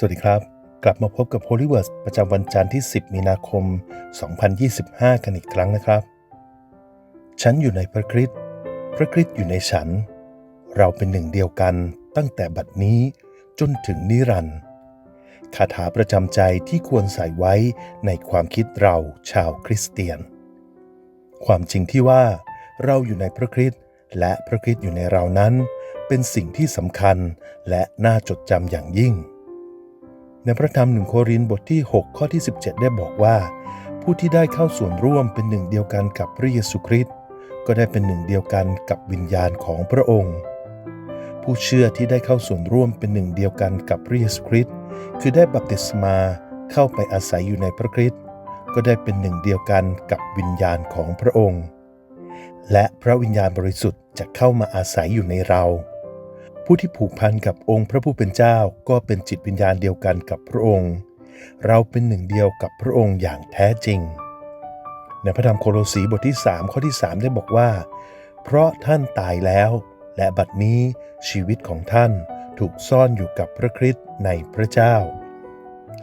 สวัสดีครับ กลับมาพบกับ Holy Words ประจำวันจันทร์ที่ 10 มีนาคม 2025 กันอีกครั้งนะครับ ฉันอยู่ในพระคริสต์พระคริสต์อยู่ในฉัน เราเป็นหนึ่งเดียวกันตั้งแต่บัดนี้จนถึงนิรันดร์คาถาประจำใจที่ควรใส่ไว้ในความคิดเราชาวคริสเตียน ความจริงที่ว่า เราอยู่ในพระคริสต์และพระคริสต์อยู่ในเรานั้น เป็นสิ่งที่สำคัญและน่าจดจำอย่างยิ่ง ในพระธรรมหนึ่งโครินธ์บทที่ 6 ข้อที่ 17 ได้บอกว่า ผู้ที่ได้เข้าส่วนร่วมเป็นหนึ่งเดียวกันกับพระเยซูคริสต์ก็ได้เป็นหนึ่งเดียวกันกับวิญญาณของพระองค์ ผู้เชื่อที่ได้เข้าส่วนร่วมเป็นหนึ่งเดียวกันกับพระเยซูคริสต์คือได้บัพติศมาเข้าไปอาศัยอยู่ในพระคริสต์ก็ได้เป็นหนึ่งเดียวกันกับวิญญาณของพระองค์ และพระวิญญาณบริสุทธิ์จะเข้ามาอาศัยอยู่ในเรา ผู้ที่ผูกพันกับองค์พระผู้เป็นเจ้าก็เป็นจิตวิญญาณเดียวกันกับพระองค์ เราเป็นหนึ่งเดียวกับพระองค์อย่างแท้จริง ในพระธรรมโคโลสีบทที่ 3 ข้อที่ 3 ได้บอกว่า เพราะท่านตายแล้ว และบัดนี้ชีวิตของท่านถูกซ่อนอยู่กับพระคริสต์ในพระเจ้า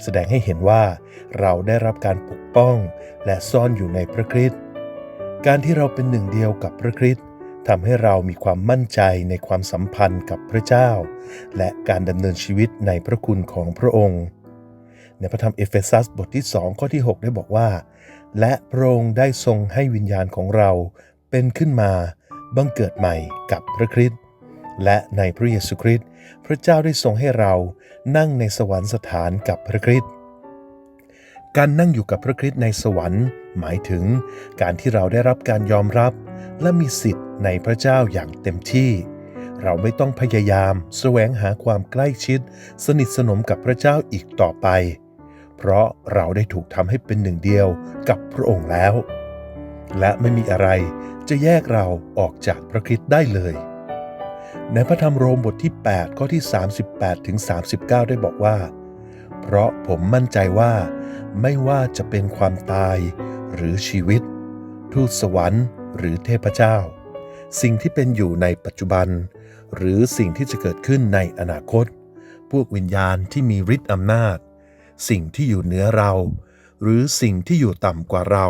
แสดงให้เห็นว่าเราได้รับการปกป้องและซ่อนอยู่ในพระคริสต์การที่เราเป็นหนึ่งเดียวกับพระคริสต์ ทำให้เรามีความมั่นใจในความสัมพันธ์กับพระเจ้า และการดำเนินชีวิตในพระคุณของพระองค์ ในพระธรรมเอเฟซัสบทที่ 2 ข้อที่ 6 ได้บอกว่า และพระองค์ได้ทรงให้วิญญาณของเราเป็นขึ้นมาบังเกิดใหม่กับพระคริสต์และในพระเยซูคริสต์พระเจ้าได้ทรงให้เรานั่งในสวรรคสถานกับพระคริสต์การนั่งอยู่กับพระคริสต์ในสวรรค์ หมายถึงการที่เราได้รับการยอมรับ และมีสิทธิ์ในพระเจ้าอย่างเต็มที่ เราไม่ต้องพยายามแสวงหาความใกล้ชิด สนิทสนมกับพระเจ้าอีกต่อไป เพราะเราได้ถูกทำให้เป็นหนึ่งเดียวกับพระองค์แล้ว และไม่มีอะไรจะแยกเราออกจากพระคริสต์ได้เลยในพระธรรมโรมบทที่ 8 ข้อที่ 38ถึง39 ได้บอกว่า เพราะผมมั่นใจว่า ไม่ว่าจะเป็นความตาย หรือชีวิต ทูตสวรรค์หรือเทพเจ้า สิ่งที่เป็นอยู่ในปัจจุบัน หรือสิ่งที่จะเกิดขึ้นในอนาคต พวกวิญญาณที่มีฤทธิ์อำนาจ สิ่งที่อยู่เหนือเรา หรือสิ่งที่อยู่ต่ำกว่าเรา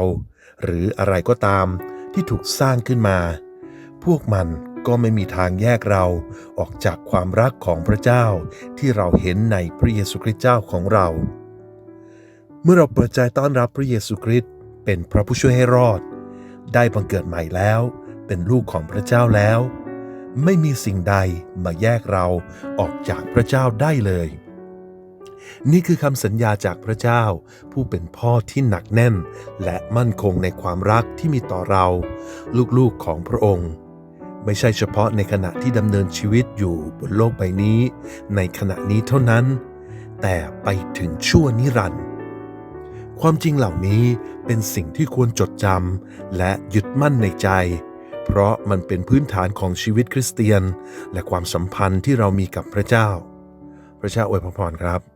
หรืออะไรก็ตามที่ถูกสร้างขึ้นมา พวกมันก็ไม่มีทางแยกเราออกจากความรักของพระเจ้าที่เราเห็นในพระเยซูคริสต์เจ้าของเรา เมื่อเราเปิดใจต้อนรับพระเยซูคริสต์ เป็นพระผู้ช่วยให้รอด ได้บังเกิดใหม่แล้ว เป็นลูกของพระเจ้าแล้ว ไม่มีสิ่งใดมาแยกเราออกจากพระเจ้าได้เลย นี่คือคำสัญญาจากพระเจ้า ผู้เป็นพ่อที่หนักแน่น และมั่นคงในความรักที่มีต่อเรา ลูกๆของพระองค์ไม่ใช่เฉพาะในขณะที่ดำเนินชีวิตอยู่บนโลกใบนี้ ในขณะนี้เท่านั้น แต่ไปถึงชั่วนิรันดร์ ความจริงเหล่านี้เป็นสิ่งที่ควรจดจำและยึดมั่นในใจ เพราะมันเป็นพื้นฐานของชีวิตคริสเตียน และความสัมพันธ์ที่เรามีกับพระเจ้า พระเจ้าอวยพรครับ